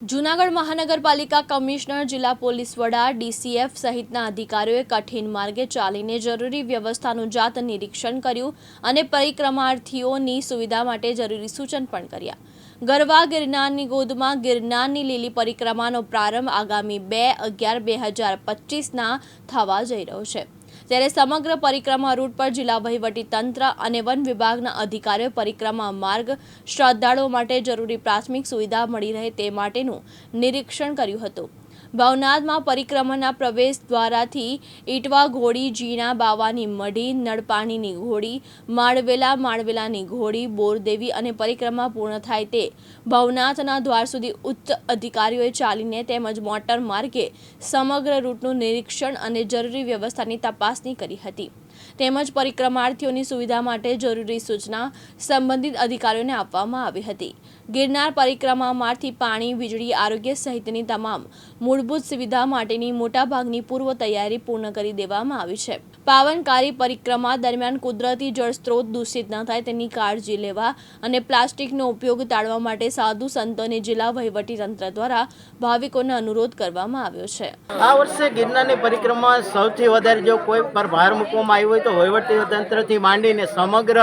જૂનાગઢ મહાનગરપાલિકા કમિશનર, જિલ્લા પોલીસ વડા, ડીસીએફ સહિતના અધિકારીઓએ કઠિન માર્ગે ચાલીને જરૂરી વ્યવસ્થાનું જાત નિરીક્ષણ કર્યું અને પરિક્રમાર્થીઓની સુવિધા માટે જરૂરી સૂચન પણ કર્યા. ગરવા ગિરનારની ગોદમાં ગિરનારની લીલી પરિક્રમાનો પ્રારંભ આગામી બે અગિયાર બે હજાર પચીસના થવા જઈ રહ્યો છે. ત્યારે સમગ્ર પરિક્રમા રૂટ પર જિલ્લા વહીવટી તંત્ર અને વન વિભાગના અધિકારીઓ પરિક્રમા માર્ગ શ્રદ્ધાળુઓ માટે જરૂરી પ્રાથમિક સુવિધા મળી રહે તે માટેનું નિરીક્ષણ કર્યું હતું. ભવનાથમાં પરિક્રમાના પ્રવેશ દ્વારાથી ઈટવા ઘોડી જીણા બાવાની મઢી, નળપાણીની ઘોડી, માળવેલા, માળવેલાની ઘોડી, બોરદેવી અને પરિક્રમા પૂર્ણ થાય તે. ભવનાથના દ્વાર સુધી ઉચ્ચ અધિકારીઓએ ચાલીને તેમજ મોટર માર્ગે સમગ્ર રૂટનું નિરીક્ષણ અને જરૂરી વ્યવસ્થાની તપાસણી કરી હતી. તેમજ પરિક્રમાર્થીઓની સુવિધા માટે જરૂરી સૂચના સંબંધિત અધિકારીઓને આપવામાં આવી હતી. ગિરનાર પરિક્રમામાંથી પાણી, વીજળી, આરોગ્ય સહિતની તમામ મૂળભૂત સુવિધા માટેની મોટાભાગની પૂર્વ તૈયારી પૂર્ણ કરી દેવામાં આવી છે. પાવનકારી પરિક્રમા દરમિયાન કુદરતી જળ સ્ત્રોત દૂષિત ન થાય તેની કાળજી લેવા અને પ્લાસ્ટિકનો ઉપયોગ ટાળવા માટે સાધુ સંતોને જિલ્લા તંત્ર દ્વારા ભાવિકોને અનુરોધ કરવામાં આવ્યો છે. આ વર્ષે ગિરનારની પરિક્રમા સૌથી વધારે જો કોઈ પર ભાર મૂકવામાં આવ્યો હોય તો વહીવટી તંત્રથી માંડીને સમગ્ર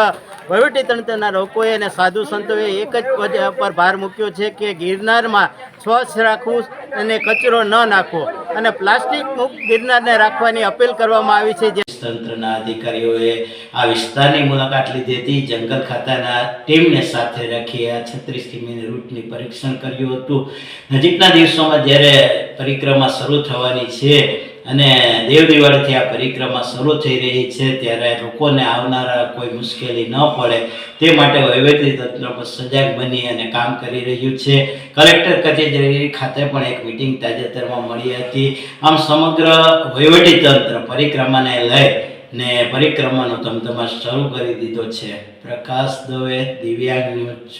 વહીવટી તંત્રના લોકોએ અને સાધુ સંતોએ એક જ પર ભાર મૂક્યો છે કે ગિરનારમાં સ્વચ્છ રાખવું અને કચરો ન નાખવો. અને પ્લાસ્ટિક મુક્ત ગિરનારને રાખવાની અપીલ કરવામાં આવી છે. જે તંત્રના અધિકારીઓએ આ વિસ્તારની મુલાકાત લીધી હતી. જંગલ ખાતાના ટીમને સાથે રાખી આ છત્રીસ કિમીની રૂટની પરીક્ષણ કર્યું હતું. નજીકના દિવસોમાં જ્યારે પરિક્રમા શરૂ થવાની છે અને દેવ દિવાળીથી આ પરિક્રમા શરૂ થઈ રહી છે, ત્યારે લોકોને આવનારા કોઈ મુશ્કેલી ન પડે. તે માટે વહીવટી તંત્ર પર સજાગ બની અને કામ કરી રહ્યું છે. કલેક્ટર કચેરી ખાતે પણ એક મિટિંગ તાજેતરમાં મળી હતી. આમ સમગ્ર વહીવટી તંત્ર પરિક્રમાને લઈ ને પરિક્રમાનો ધમધમાટ શરૂ કરી દીધો છે. પ્રકાશ દવે, દિવ્યાંગ ન્યૂઝ